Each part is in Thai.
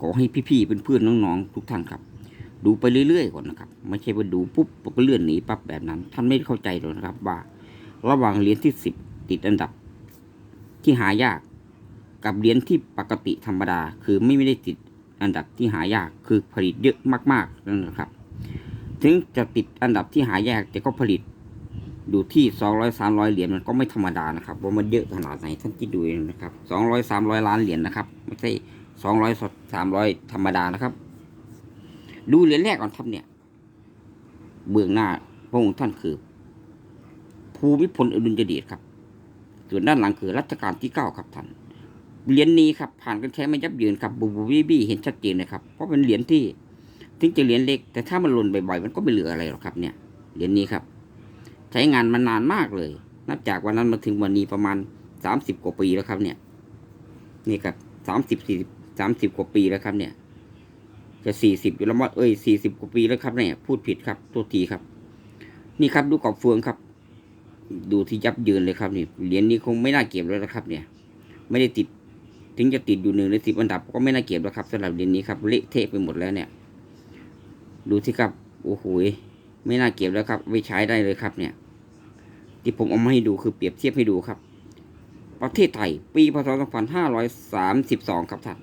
ขอให้พี่ๆเพื่อนๆน้องๆทุกท่านครับ ดูไปเรื่อยๆก่อนนะครับ ไม่ใช่ว่าดูปุ๊บก็เลื่อนหนีปั๊บแบบนั้น ท่านไม่เข้าใจหรอกนะครับ ว่า ระหว่างเหรียญที่สิบติดอันดับ ที่หายากกับเหรียญที่ปกติธรรมดา คือไม่ได้ติดอันดับที่หายากคือผลิตเยอะมากๆนั่นนะครับ ถึงจะติดอันดับที่หายากแต่ก็ผลิตอยู่ที่สองร้อยสามร้อยเหรียญมันก็ไม่ธรรมดานะครับว่ามันเยอะขนาดไหนท่านคิดดูเองนะครับสองร้อยสามร้อยล้านเหรียญนะครับไม่ใช่ สองร้อยสามร้อยธรรมดานะครับ ดูเหรียญแรกก่อนครับเนี่ย เบื้องหน้าพระองค์ท่านคือ ภูมิพลอดุลยเดชครับ ส่วนด้านหลังคือรัชกาลที่เก้าครับท่าน เหรียญนี้ครับ ผ่านกันใช้ไม่ยับเยินครับบูบูบี้บี้เห็นชัดเจนเลยครับ เพราะเป็นเหรียญที่ถึงจะเหรียญเล็ก แต่ถ้ามันหล่นบ่อยๆมันก็ไม่เหลืออะไรหรอกครับ เนี่ยเหรียญนี้ครับ ใช้งานมานานมากเลย นับจากวันนั้นมาถึงวันนี้ประมาณสามสิบกว่าปีแล้วครับ เนี่ย นี่ครับสามสิบสี่สิบ สามสิบกว่าปีแล้วครับ เนี่ย จะสี่สิบอยู่แล้วว่าเอ้ยสี่สิบกว่าปีแล้วครับเนี่ยพูดผิดครับตัวทีครับ นี่ครับดูกรอบเฟืองครับ ดูที่ยับยินเลยครับนี่เหรียญนี้คงไม่น่าเก็บแล้วนะครับ เนี่ย ไม่ได้ติดถึงจะติดอยู่หนึ่งในสิบอันดับ ก็ไม่น่าเก็บแล้วครับสำหรับเหรียญนี้ครับเละเทะไปหมดแล้วเนี่ย ดูที่ครับโอ้โหไม่น่าเก็บแล้วครับไว้ใช้ได้เลยครับ เนี่ย ที่ผมเอามาให้ดูคือเปรียบเทียบให้ดูครับประเทศไทย ปีพศ2532 ครับท่าน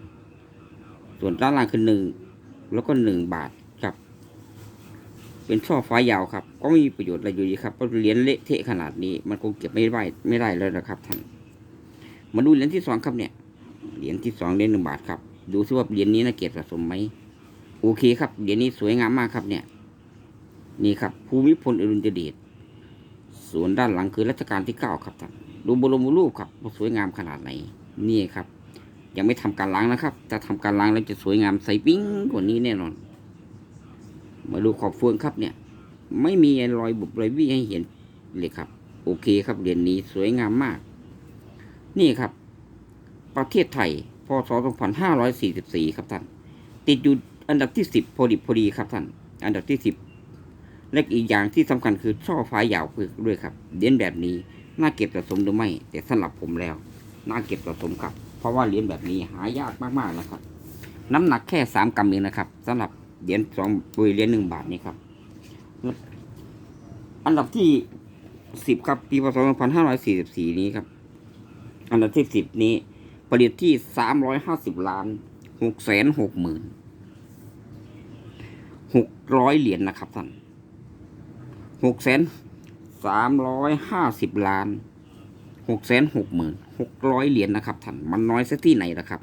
ส่วนด้านล่างคือหนึ่งแล้วก็หนึ่งบาทครับ เป็นช่อฟ้ายาวครับ ก็ไม่มีประโยชน์อะไรอยู่ดีครับเพราะเหรียญเละเทะขนาดนี้ มันคงเก็บไม่ได้ไม่ได้แล้วนะครับท่านมาดูเหรียญที่สองครับเนี่ยเหรียญที่สองเหรียญหนึ่งบาทครับ ดูซิว่าเหรียญนี้น่าเก็บสะสมไหมโอเคครับเหรียญนี้สวยงามมากครับเนี่ย นี่ครับภูมิพลอดุลยเดชส่วนด้านหลังคือรัชกาลที่เก้าครับท่านดูบรมรูปครับว่าสวยงามขนาดไหน นี่ครับ ยังไม่ทำการล้างนะครับ ถ้าทำการล้างแล้วจะสวยงามใสปิ้งกว่านี้แน่นอน มาดูขอบเฟืองครับเนี่ย ไม่มีรอยบุบรอยวี่ให้เห็นเลยครับ โอเคครับเหรียญนี้สวยงามมาก นี่ครับ ประเทศไทยพศ 2544 ครับท่าน ติดอยู่อันดับที่ 10 พอดีพอดีครับท่าน อันดับที่ 10 และอีกอย่างที่สำคัญคือช่อฟ้ายาวพึกด้วยครับเหรียญแบบนี้น่าเก็บสะสมหรือไม่ แต่สำหรับผมแล้ว น่าเก็บสะสมครับเพราะว่าเหรียญแบบนี้หายากมากๆนะครับ น้ำหนักแค่3กรัมเองนะครับสำหรับเหรียญสองปุยเหรียญหนึ่งบาทนี่ครับ อันดับที่10ครับปีพศ2544นี้ครับ อันดับที่สิบนี้ ผลิตที่สามร้อยห้าสิบล้านหกแสนหกหมื่นหกร้อยเหรียญนะครับท่านหกแสนสามร้อยห้าสิบล้าน หกแสนหกหมื่นหกร้อยเหรียญนะครับท่านมันน้อยสักที่ไหนละครับ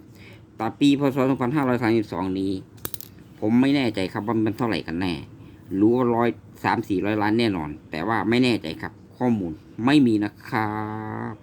แต่ปีพศสองพันห้าร้อยสามสิบสองนี้ ผมไม่แน่ใจครับว่ามันเท่าไหร่กันแน่ รู้ว่าร้อยสามสี่ร้อยล้านแน่นอน แต่ว่าไม่แน่ใจครับ ข้อมูลไม่มีนะครับ